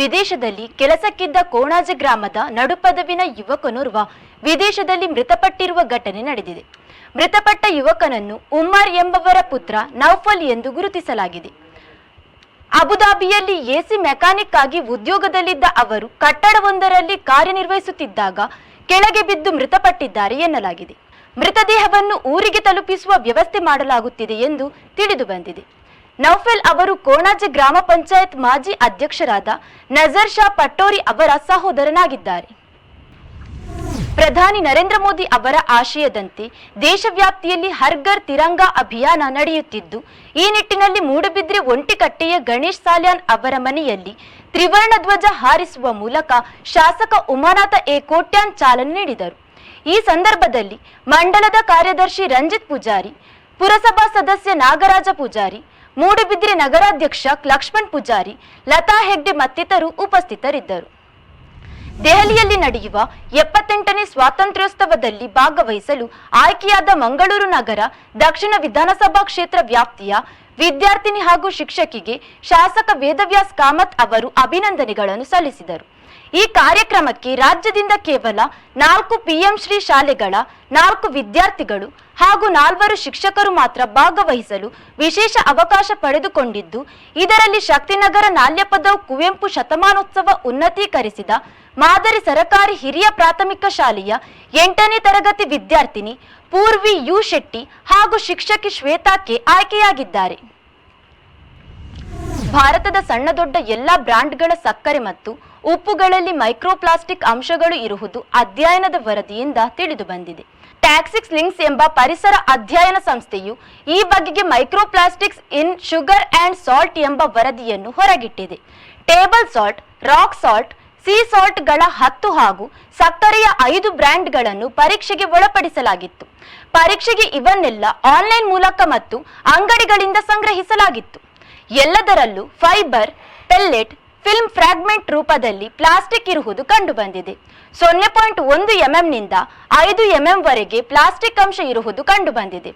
ವಿದೇಶದಲ್ಲಿ ಕೆಲಸಕ್ಕಿದ್ದ ಕೋಣಾಜ ಗ್ರಾಮದ ನಡುಪದವಿನ ಯುವಕನೋರ್ವ ವಿದೇಶದಲ್ಲಿ ಮೃತಪಟ್ಟಿರುವ ಘಟನೆ ನಡೆದಿದೆ. ಮೃತಪಟ್ಟ ಯುವಕನನ್ನು ಉಮ್ಮರ್ ಎಂಬವರ ಪುತ್ರ ನೌಫಲ್ ಎಂದು ಗುರುತಿಸಲಾಗಿದೆ. ಅಬುದಾಬಿಯಲ್ಲಿ ಎಸಿ ಮೆಕ್ಯಾನಿಕ್ ಆಗಿ ಉದ್ಯೋಗದಲ್ಲಿದ್ದ ಅವರು ಕಟ್ಟಡವೊಂದರಲ್ಲಿ ಕಾರ್ಯನಿರ್ವಹಿಸುತ್ತಿದ್ದಾಗ ಕೆಳಗೆ ಬಿದ್ದು ಮೃತಪಟ್ಟಿದ್ದಾರೆ ಎನ್ನಲಾಗಿದೆ. ಮೃತದೇಹವನ್ನು ಊರಿಗೆ ತಲುಪಿಸುವ ವ್ಯವಸ್ಥೆ ಮಾಡಲಾಗುತ್ತಿದೆ ಎಂದು ತಿಳಿದು ಬಂದಿದೆ. ನೌಫೆಲ್ ಅವರು ಕೋಣಾಜೆ ಗ್ರಾಮ ಪಂಚಾಯತ್ ಮಾಜಿ ಅಧ್ಯಕ್ಷರಾದ ನಜರ್ ಶಾ ಪಟ್ಟೋರಿ ಅವರ ಸಹೋದರನಾಗಿದ್ದಾರೆ. ಪ್ರಧಾನಿ ನರೇಂದ್ರ ಮೋದಿ ಅವರ ಆಶಯದಂತೆ ದೇಶವ್ಯಾಪ್ತಿಯಲ್ಲಿ ಹರ್ಗರ್ ತಿರಂಗ ಅಭಿಯಾನ ನಡೆಯುತ್ತಿದ್ದು, ಈ ನಿಟ್ಟಿನಲ್ಲಿ ಮೂಡುಬಿದ್ರೆ ಒಂಟಿಕಟ್ಟೆಯ ಗಣೇಶ್ ಸಾಲ್ಯಾನ್ ಅವರ ಮನೆಯಲ್ಲಿ ತ್ರಿವರ್ಣ ಧ್ವಜ ಹಾರಿಸುವ ಮೂಲಕ ಶಾಸಕ ಉಮಾನಾಥ ಎ. ಕೋಟ್ಯಾನ್ ಚಾಲನೆ ನೀಡಿದರು. ಈ ಸಂದರ್ಭದಲ್ಲಿ ಮಂಡಲದ ಕಾರ್ಯದರ್ಶಿ ರಂಜಿತ್ ಪೂಜಾರಿ, ಪುರಸಭಾ ಸದಸ್ಯ ನಾಗರಾಜ ಪೂಜಾರಿ ಮೂಡುಬಿದ್ರೆ ನಗರಾಧ್ಯಕ್ಷ ಲಕ್ಷ್ಮಣ್ ಪೂಜಾರಿ, ಲತಾ ಹೆಗ್ಡೆ ಮತ್ತಿತರರು ಉಪಸ್ಥಿತರಿದ್ದರು. ದೆಹಲಿಯಲ್ಲಿ ನಡೆಯುವ ಎಪ್ಪತ್ತೆಂಟನೇ ಸ್ವಾತಂತ್ರ್ಯೋತ್ಸವದಲ್ಲಿ ಭಾಗವಹಿಸಲು ಆಯ್ಕೆಯಾದ ಮಂಗಳೂರು ನಗರ, ದಕ್ಷಿಣ ವಿಧಾನಸಭಾ ಕ್ಷೇತ್ರ ವ್ಯಾಪ್ತಿಯ ವಿದ್ಯಾರ್ಥಿನಿ ಹಾಗೂ ಶಿಕ್ಷಕಿಗೆ ಶಾಸಕ ವೇದವ್ಯಾಸ್ ಕಾಮತ್ ಅವರು ಅಭಿನಂದನೆಗಳನ್ನು ಸಲ್ಲಿಸಿದರು. ಈ ಕಾರ್ಯಕ್ರಮಕ್ಕೆ ರಾಜ್ಯದಿಂದ ಕೇವಲ ನಾಲ್ಕು ಪಿಎಂ ಶ್ರೀ ಶಾಲೆಗಳ ನಾಲ್ಕು ವಿದ್ಯಾರ್ಥಿಗಳು ಹಾಗೂ ನಾಲ್ವರು ಶಿಕ್ಷಕರು ಮಾತ್ರ ಭಾಗವಹಿಸಲು ವಿಶೇಷ ಅವಕಾಶ ಪಡೆದುಕೊಂಡಿದ್ದು, ಇದರಲ್ಲಿ ಶಕ್ತಿನಗರ ನಾಲ್ಯಪದವು ಕುವೆಂಪು ಶತಮಾನೋತ್ಸವ ಉನ್ನತೀಕರಿಸಿದ ಮಾದರಿ ಸರಕಾರಿ ಹಿರಿಯ ಪ್ರಾಥಮಿಕ ಶಾಲೆಯ ಎಂಟನೇ ತರಗತಿ ವಿದ್ಯಾರ್ಥಿನಿ ಪೂರ್ವಿ ಯು ಶೆಟ್ಟಿ ಹಾಗೂ ಶಿಕ್ಷಕಿ ಶ್ವೇತಾಕ್ಕೆ ಆಯ್ಕೆಯಾಗಿದ್ದಾರೆ. ಭಾರತದ ಸಣ್ಣ ದೊಡ್ಡ ಎಲ್ಲಾ ಬ್ರ್ಯಾಂಡ್ಗಳ ಸಕ್ಕರೆ ಮತ್ತು ಉಪ್ಪುಗಳಲ್ಲಿ ಮೈಕ್ರೋಪ್ಲಾಸ್ಟಿಕ್ ಅಂಶಗಳು ಇರುವುದು ಅಧ್ಯಯನದ ವರದಿಯಿಂದ ತಿಳಿದು ಬಂದಿದೆ. ಟ್ಯಾಕ್ಸಿಕ್ಸ್ ಲಿಂಕ್ಸ್ ಎಂಬ ಪರಿಸರ ಅಧ್ಯಯನ ಸಂಸ್ಥೆಯು ಈ ಬಗೆಗೆ microplastics in sugar and salt ಎಂಬ ವರದಿಯನ್ನು ಹೊರಗಿಟ್ಟಿದೆ. Table salt rock salt sea ಸಾಲ್ಟ್ಗಳ ಹತ್ತು ಹಾಗೂ ಸಕ್ಕರೆಯ ಐದು ಬ್ರ್ಯಾಂಡ್ಗಳನ್ನು ಪರೀಕ್ಷೆಗೆ ಒಳಪಡಿಸಲಾಗಿತ್ತು. ಪರೀಕ್ಷೆಗೆ ಇವನ್ನೆಲ್ಲ ಆನ್ಲೈನ್ ಮೂಲಕ ಮತ್ತು ಅಂಗಡಿಗಳಿಂದ ಸಂಗ್ರಹಿಸಲಾಗಿತ್ತು. ಎಲ್ಲದರಲ್ಲೂ ಫೈಬರ್ ಪೆಲ್ಲೆಟ್ ಫಿಲ್ಮ್ ಫ್ರಾಗ್ಮೆಂಟ್ ರೂಪದಲ್ಲಿ ಪ್ಲಾಸ್ಟಿಕ್ ಇರುವುದು ಕಂಡುಬಂದಿದೆ. ಸೊನ್ನೆ ಪಾಯಿಂಟ್ ಒಂದು ಎಂಎಂನಿಂದ ಐದು ಎಂಎಂ ವರೆಗೆ ಪ್ಲಾಸ್ಟಿಕ್ ಅಂಶ ಇರುವುದು ಕಂಡುಬಂದಿದೆ.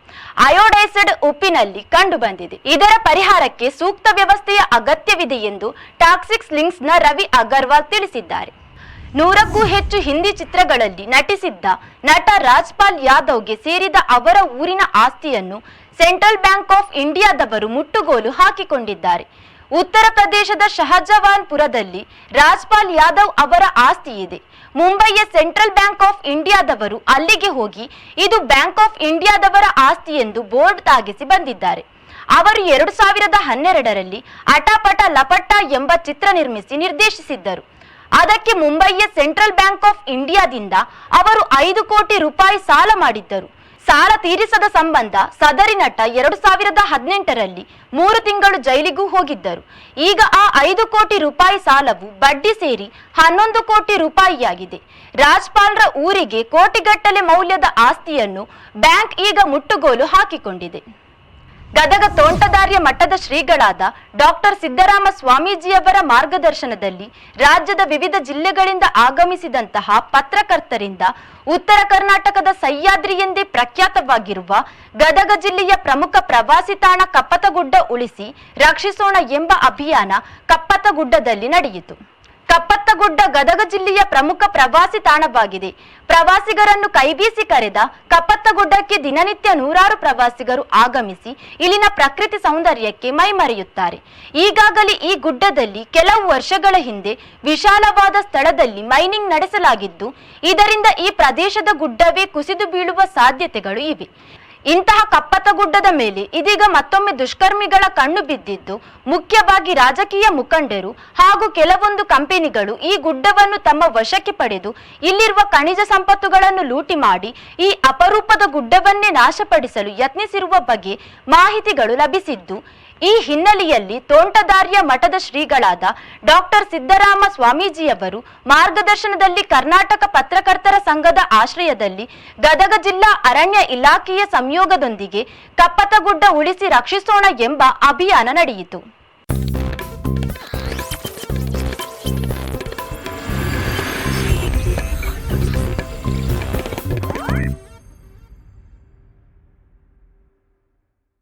ಅಯೋಡೈಸಡ್ ಉಪ್ಪಿನಲ್ಲಿ ಕಂಡುಬಂದಿದೆ. ಇದರ ಪರಿಹಾರಕ್ಕೆ ಸೂಕ್ತ ವ್ಯವಸ್ಥೆಯ ಅಗತ್ಯವಿದೆ ಎಂದು ಟಾಕ್ಸಿಕ್ಸ್ ಲಿಂಕ್ಸ್ನ ರವಿ ಅಗರ್ವಾಲ್ ತಿಳಿಸಿದ್ದಾರೆ. ನೂರಕ್ಕೂ ಹೆಚ್ಚು ಹಿಂದಿ ಚಿತ್ರಗಳಲ್ಲಿ ನಟಿಸಿದ್ದ ನಟ ರಾಜ್ಪಾಲ್ ಯಾದವ್ಗೆ ಸೇರಿದ ಅವರ ಊರಿನ ಆಸ್ತಿಯನ್ನು ಸೆಂಟ್ರಲ್ ಬ್ಯಾಂಕ್ ಆಫ್ ಇಂಡಿಯಾದವರು ಮುಟ್ಟುಗೋಲು ಹಾಕಿಕೊಂಡಿದ್ದಾರೆ. ಉತ್ತರ ಪ್ರದೇಶದ ಶಹಜವಾನ್ಪುರದಲ್ಲಿ ರಾಜ್ಪಾಲ್ ಯಾದವ್ ಅವರ ಆಸ್ತಿ ಇದೆ. ಮುಂಬೈಯ ಸೆಂಟ್ರಲ್ ಬ್ಯಾಂಕ್ ಆಫ್ ಇಂಡಿಯಾದವರು ಅಲ್ಲಿಗೆ ಹೋಗಿ ಇದು ಬ್ಯಾಂಕ್ ಆಫ್ ಇಂಡಿಯಾದವರ ಆಸ್ತಿ ಎಂದು ಬೋರ್ಡ್ ತಾಗಿಸಿ ಬಂದಿದ್ದಾರೆ. ಅವರು ಎರಡು ಸಾವಿರದ ಹನ್ನೆರಡರಲ್ಲಿ ಅಟಪಟ ಲಪಟ ಎಂಬ ಚಿತ್ರ ನಿರ್ಮಿಸಿ ನಿರ್ದೇಶಿಸಿದ್ದರು. ಅದಕ್ಕೆ ಮುಂಬೈಯ ಸೆಂಟ್ರಲ್ ಬ್ಯಾಂಕ್ ಆಫ್ ಇಂಡಿಯಾದಿಂದ ಅವರು ಐದು ಕೋಟಿ ರೂಪಾಯಿ ಸಾಲ ಮಾಡಿದ್ದರು. ಸಾಲ ತೀರಿಸದ ಸಂಬಂಧ ಸದರಿ ನಟ ಎರಡು ಸಾವಿರದ ಹದಿನೆಂಟರಲ್ಲಿ ಮೂರು ತಿಂಗಳು ಜೈಲಿಗೂ ಹೋಗಿದ್ದರು. ಈಗ ಆ ಐದು ಕೋಟಿ ರೂಪಾಯಿ ಸಾಲವು ಬಡ್ಡಿ ಸೇರಿ ಹನ್ನೊಂದು ಕೋಟಿ ರೂಪಾಯಿಯಾಗಿದೆ. ರಾಜ್ಪಾಲ್ರ ಊರಿಗೆ ಕೋಟಿಗಟ್ಟಲೆ ಮೌಲ್ಯದ ಆಸ್ತಿಯನ್ನು ಬ್ಯಾಂಕ್ ಈಗ ಮುಟ್ಟುಗೋಲು ಹಾಕಿಕೊಂಡಿದೆ. ಗದಗ ತೋಂಟದಾರ್ಯ ಮಠದ ಶ್ರೀಗಳಾದ ಡಾಕ್ಟರ್ ಸಿದ್ದರಾಮ ಸ್ವಾಮೀಜಿಯವರ ಮಾರ್ಗದರ್ಶನದಲ್ಲಿ ರಾಜ್ಯದ ವಿವಿಧ ಜಿಲ್ಲೆಗಳಿಂದ ಆಗಮಿಸಿದಂತಹ ಪತ್ರಕರ್ತರಿಂದ ಉತ್ತರ ಕರ್ನಾಟಕದ ಸಹ್ಯಾದ್ರಿ ಎಂದೇ ಪ್ರಖ್ಯಾತವಾಗಿರುವ ಗದಗ ಜಿಲ್ಲೆಯ ಪ್ರಮುಖ ಪ್ರವಾಸಿ ತಾಣ ಕಪ್ಪತಗುಡ್ಡ ಉಳಿಸಿ ರಕ್ಷಿಸೋಣ ಎಂಬ ಅಭಿಯಾನ ಕಪ್ಪತಗುಡ್ಡದಲ್ಲಿ ನಡೆಯಿತು. ಕಪ್ಪತ್ತಗುಡ್ಡ ಗದಗ ಜಿಲ್ಲೆಯ ಪ್ರಮುಖ ಪ್ರವಾಸಿ ತಾಣವಾಗಿದೆ. ಪ್ರವಾಸಿಗರನ್ನು ಕೈಬೀಸಿ ಕರೆದ ಕಪ್ಪತ್ತಗುಡ್ಡಕ್ಕೆ ದಿನನಿತ್ಯ ನೂರಾರು ಪ್ರವಾಸಿಗರು ಆಗಮಿಸಿ ಇಲ್ಲಿನ ಪ್ರಕೃತಿ ಸೌಂದರ್ಯಕ್ಕೆ ಮೈಮರೆಯುತ್ತಾರೆ ಈಗಾಗಲೇ ಈ ಗುಡ್ಡದಲ್ಲಿ ಕೆಲವು ವರ್ಷಗಳ ಹಿಂದೆ ವಿಶಾಲವಾದ ಸ್ಥಳದಲ್ಲಿ ಮೈನಿಂಗ್ ನಡೆಸಲಾಗಿದ್ದು, ಇದರಿಂದ ಈ ಪ್ರದೇಶದ ಗುಡ್ಡವೇ ಕುಸಿದು ಬೀಳುವ ಸಾಧ್ಯತೆಗಳು ಇವೆ. ಇಂತಹ ಕಪ್ಪತಗುಡ್ಡದ ಮೇಲೆ ಇದೀಗ ಮತ್ತೊಮ್ಮೆ ದುಷ್ಕರ್ಮಿಗಳ ಕಣ್ಣು ಬಿದ್ದಿದ್ದು, ಮುಖ್ಯವಾಗಿ ರಾಜಕೀಯ ಮುಖಂಡರು ಹಾಗೂ ಕೆಲವೊಂದು ಕಂಪನಿಗಳು ಈ ಗುಡ್ಡವನ್ನು ತಮ್ಮ ವಶಕ್ಕೆ ಪಡೆದು ಇಲ್ಲಿರುವ ಖನಿಜ ಸಂಪತ್ತುಗಳನ್ನು ಲೂಟಿ ಮಾಡಿ ಈ ಅಪರೂಪದ ಗುಡ್ಡವನ್ನೇ ನಾಶಪಡಿಸಲು ಯತ್ನಿಸಿರುವ ಬಗ್ಗೆ ಮಾಹಿತಿಗಳು ಲಭಿಸಿದ್ದು, ಈ ಹಿನ್ನೆಲೆಯಲ್ಲಿ ತೋಂಟದಾರ್ಯ ಮಠದ ಶ್ರೀಗಳಾದ ಡಾಕ್ಟರ್ ಸಿದ್ದರಾಮ ಸ್ವಾಮೀಜಿಯವರು ಮಾರ್ಗದರ್ಶನದಲ್ಲಿ ಕರ್ನಾಟಕ ಪತ್ರಕರ್ತರ ಸಂಘದ ಆಶ್ರಯದಲ್ಲಿ ಗದಗ ಜಿಲ್ಲಾ ಅರಣ್ಯ ಇಲಾಖೆಯ ಸಂಯೋಗದೊಂದಿಗೆ ಕಪ್ಪತ್ತಗುಡ್ಡ ಉಳಿಸಿ ರಕ್ಷಿಸೋಣ ಎಂಬ ಅಭಿಯಾನ ನಡೆಯಿತು.